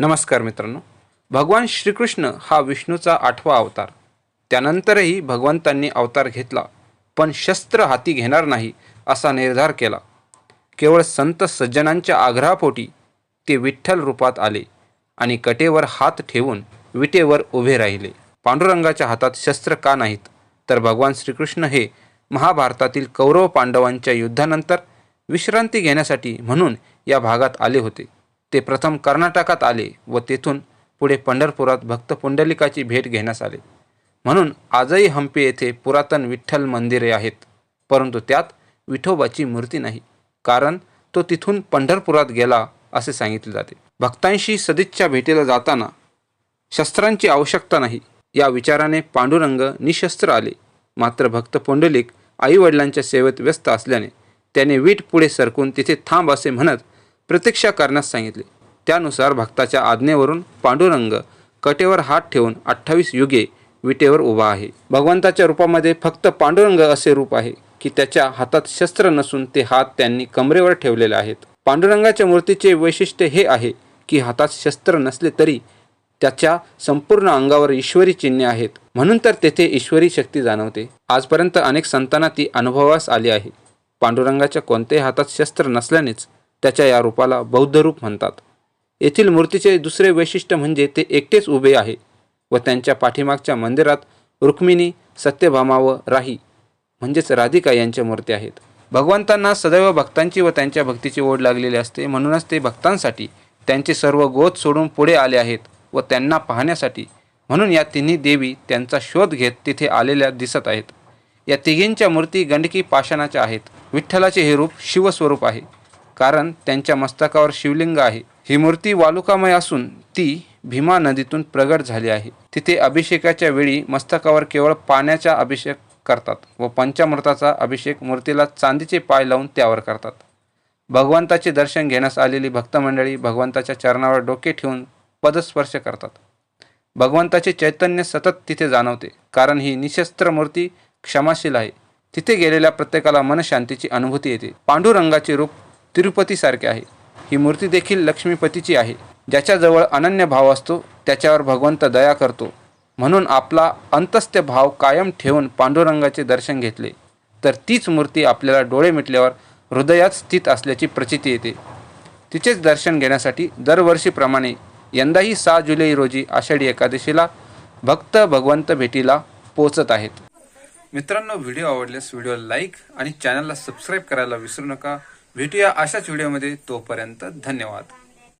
नमस्कार मित्रांनो. भगवान श्रीकृष्ण हा विष्णूचा आठवा अवतार. त्यानंतरही भगवंतांनी अवतार घेतला पण शस्त्र हाती घेणार नाही असा निर्धार केला. केवळ संत सज्जनांच्या आग्रहापोटी ते विठ्ठल रूपात आले आणि कटेवर हात ठेवून विटेवर उभे राहिले. पांडुरंगाच्या हातात शस्त्र का नाहीत? तर भगवान श्रीकृष्ण हे महाभारतातील कौरव पांडवांच्या युद्धानंतर विश्रांती घेण्यासाठी म्हणून या भागात आले होते. ते प्रथम कर्नाटकात आले व तेथून पुढे पंढरपुरात भक्त पुंडलिकाची भेट घेण्यास आले. म्हणून आजही हंपी येथे पुरातन विठ्ठल मंदिरे आहेत परंतु त्यात विठोबाची मूर्ती नाही कारण तो तिथून पंढरपुरात गेला असे सांगितले जाते. भक्तांशी सदिच्छा भेटीला जाताना शस्त्रांची आवश्यकता नाही या विचाराने पांडुरंग निशस्त्र आले. मात्र भक्त पुंडलिक आईवडिलांच्या सेवेत व्यस्त असल्याने त्याने वीट पुढे सरकून तिथे थांब असे म्हणत प्रतीक्षा करण्यास सांगितले. त्यानुसार भक्ताच्या आज्ञेवरून पांडुरंग कटेवर हात ठेवून अठ्ठावीस युगे विटेवर उभा आहे. भगवंताच्या रूपामध्ये फक्त पांडुरंग असे रूप आहे की त्याच्या हातात शस्त्र नसून ते हात त्यांनी कमरेवर ठेवलेले आहेत. पांडुरंगाच्या मूर्तीचे वैशिष्ट्य हे आहे की हातात शस्त्र नसले तरी त्याच्या संपूर्ण अंगावर ईश्वरी चिन्हे आहेत. म्हणून तर तेथे ईश्वरी शक्ती जाणवते. आजपर्यंत अनेक संतांना ती अनुभवास आली आहे. पांडुरंगाच्या कोणत्याही हातात शस्त्र नसल्यानेच त्याच्या या रूपाला बौद्ध रूप म्हणतात. येथील मूर्तीचे दुसरे वैशिष्ट्य म्हणजे ते एकटेच उभे आहे व त्यांच्या पाठीमागच्या मंदिरात रुक्मिणी सत्यभामा व राही म्हणजेच राधिका यांच्या मूर्ती आहेत. भगवंतांना सदैव भक्तांची व त्यांच्या भक्तीची ओढ लागलेली असते. म्हणूनच ते भक्तांसाठी त्यांचे सर्व गोत सोडून पुढे आले आहेत व त्यांना पाहण्यासाठी. म्हणून या तिन्ही देवी त्यांचा शोध घेत तिथे आलेल्या दिसत आहेत. या तिघींच्या मूर्ती गंडकी पाषाणाच्या आहेत. विठ्ठलाचे हे रूप शिवस्वरूप आहे. कारण त्यांच्या मस्तकावर शिवलिंग आहे. ही मूर्ती वालुकामय असून ती भीमा नदीतून प्रगट झाली आहे. तिथे अभिषेकाच्या वेळी मस्तकावर केवळ पाण्याचा अभिषेक करतात व पंचामृताचा अभिषेक मूर्तीला चांदीचे पाय लावून त्यावर करतात. भगवंताचे दर्शन घेण्यास आलेली भक्तमंडळी भगवंताच्या चरणावर डोके ठेवून पदस्पर्श करतात. भगवंताचे चैतन्य सतत तिथे जाणवते कारण ही निशस्त्र मूर्ती क्षमाशील आहे. तिथे गेलेल्या प्रत्येकाला मनशांतीची अनुभूती येते. पांडुरंगाचे रूप तिरुपतीसारखे आहे. ही मूर्ती देखील लक्ष्मीपतीची आहे. ज्याच्याजवळ अनन्य भाव असतो त्याच्यावर भगवंत दया करतो. म्हणून आपला अंतस्थ भाव कायम ठेवून पांडुरंगाचे दर्शन घेतले. तर तीच मूर्ती आपल्याला डोळे मिटल्यावर हृदयात स्थित असल्याची प्रचिती येते. तिचेच दर्शन घेण्यासाठी दरवर्षीप्रमाणे यंदाही सहा जुलै रोजी आषाढी एकादशीला भक्त भगवंत भेटीला पोचत आहेत. मित्रांनो व्हिडिओ आवडल्यास व्हिडिओ लाईक आणि चॅनलला सबस्क्राईब करायला विसरू नका. भेटूया अशाच व्हिडिओमध्ये. तोपर्यंत धन्यवाद.